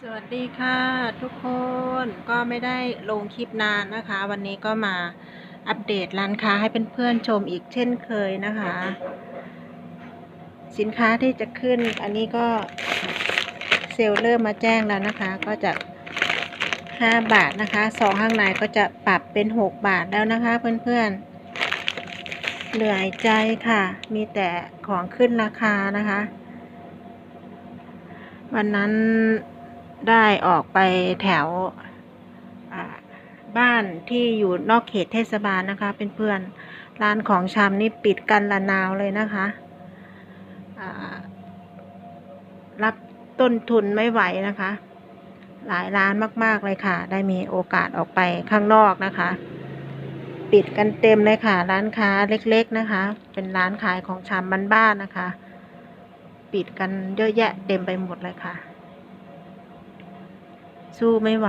สวัสดีค่ะทุกคนก็ไม่ได้ลงคลิปนานนะคะ วันนี้ก็มาอัปเดตร้านค้าให้เพื่อนๆชมอีกเช่นเคยนะคะ สินค้าที่จะขึ้นอันนี้ก็เซลล์เริ่มมาแจ้งแล้วนะคะ ก็จะ 5 บาทนะคะสองข้างในก็จะปรับเป็น 6 บาทแล้วนะคะเพื่อนๆเหนื่อยใจค่ะ มีแต่ของขึ้นราคานะคะ วันนั้น ได้ออกไปแถวบ้านที่อยู่นอกเขตเทศบาลนะคะเป็นเพื่อนๆร้านของชำนี่ปิดกันละนาวเลยนะคะรับต้นทุนไม่ไหวนะคะ หลายร้านมาก ๆ เลยค่ะ ได้มีโอกาสออกไปข้างนอกนะคะ ปิดกันเต็มเลยค่ะ ร้านค้าเล็ก ๆนะคะ เป็นร้านขายของชำบ้านๆนะคะ ปิดกันเยอะแยะเต็มไปหมดเลยค่ะ สู้ไม่ไหว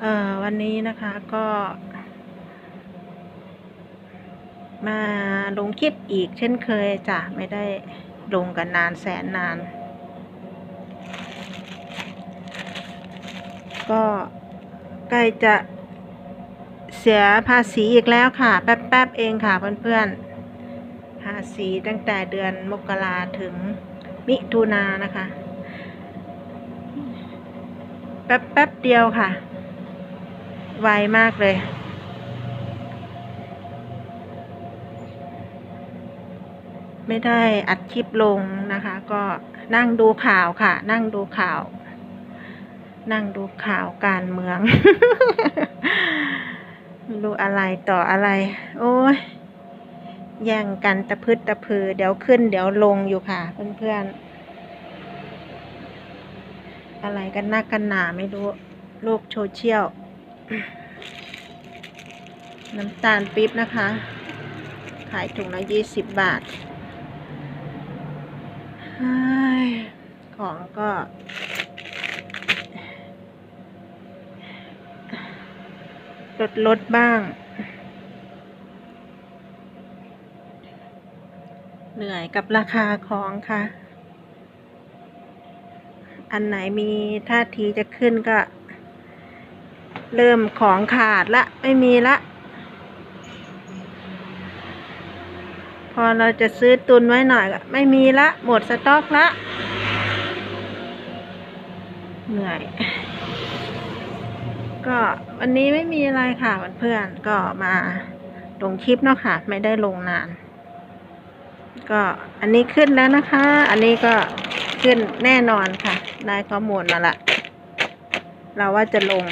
เอ่อ วันนี้นะคะก็ มาลงคลิปอีกเช่นเคยจ้ะ ไม่ได้ลงกันนานแสนนาน ก็ใกล้จะเสียภาษีอีกแล้วค่ะ แป๊บๆเองค่ะเพื่อนๆ ภาษีตั้งแต่เดือนมกราถึงมิถุนานะคะ แป๊บแป๊บเดียวค่ะ ไวมากเลยไม่ได้อัดคลิปลงนะคะ ก็นั่งดูข่าวค่ะ นั่งดูข่าว นั่งดูข่าวการเมืองไม่รู้อะไรต่ออะไร โอ้ยแย่งกันตะพึดตะพือ เดี๋ยวขึ้น เดี๋ยวลงอยู่ค่ะ เพื่อนๆ อะไรกันหนักกันหนาไม่รู้โลกโซเชียล น้ำตาลปี๊บนะคะ ขายถุงละยี่สิบบาท ของก็ ลดลดบ้าง เหนื่อยกับราคาของค่ะ อันไหนมีท่าทีจะขึ้นก็ เริ่มของขาดละ ไม่มีละ พอเราจะซื้อตุนไว้หน่อยก็ไม่มีละ หมดสต็อกละ เหนื่อย ก็วันนี้ไม่มีอะไรค่ะเพื่อนๆก็มาลงคลิปเนาะค่ะ ไม่ได้ลงนาน ก็อันนี้ขึ้นแล้วนะคะ อันนี้ก็ ขึ้นแน่นอนค่ะ ได้ข้อมูลมาละ เราว่าจะลง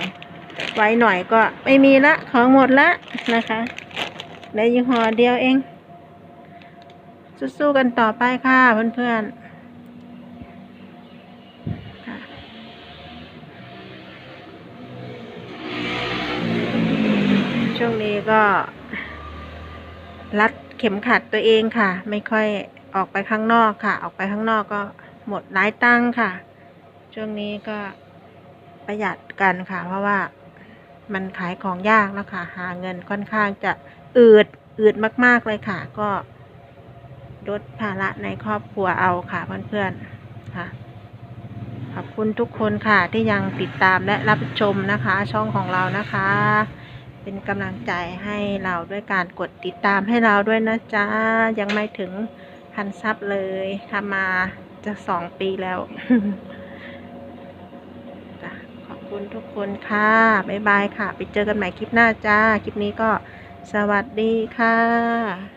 ไว้หน่อยก็ไม่มีละ ของหมดละนะคะเหลือยี่ห้อเดียวเอง สู้ๆกันต่อไปค่ะเพื่อนๆช่วงนี้ก็ รัดเข็มขัดตัวเองค่ะ ไม่ค่อยออกไปข้างนอกค่ะ ออกไปข้างนอกก็ หมดหลายตังค่ะ ช่วงนี้ก็ประหยัดกันค่ะ เพราะว่ามันขายของยากนะคะหาเงินค่อนข้างจะอืดอืดมากๆเลยค่ะ ก็ลดภาระในครอบครัวเอาค่ะเพื่อนๆค่ะ ขอบคุณทุกคนค่ะที่ยังติดตามและรับชมนะคะ ช่องของเรานะคะ เป็นกำลังใจให้เราด้วยการกดติดตามให้เราด้วยนะจ๊ะ ยังไม่ถึงพันซับเลยทำมา จะสองปีแล้วจ้ะขอบคุณทุกคนค่ะ บ๊ายบายค่ะ ไปเจอกันใหม่คลิปหน้าจ้า คลิปนี้ก็สวัสดีค่ะ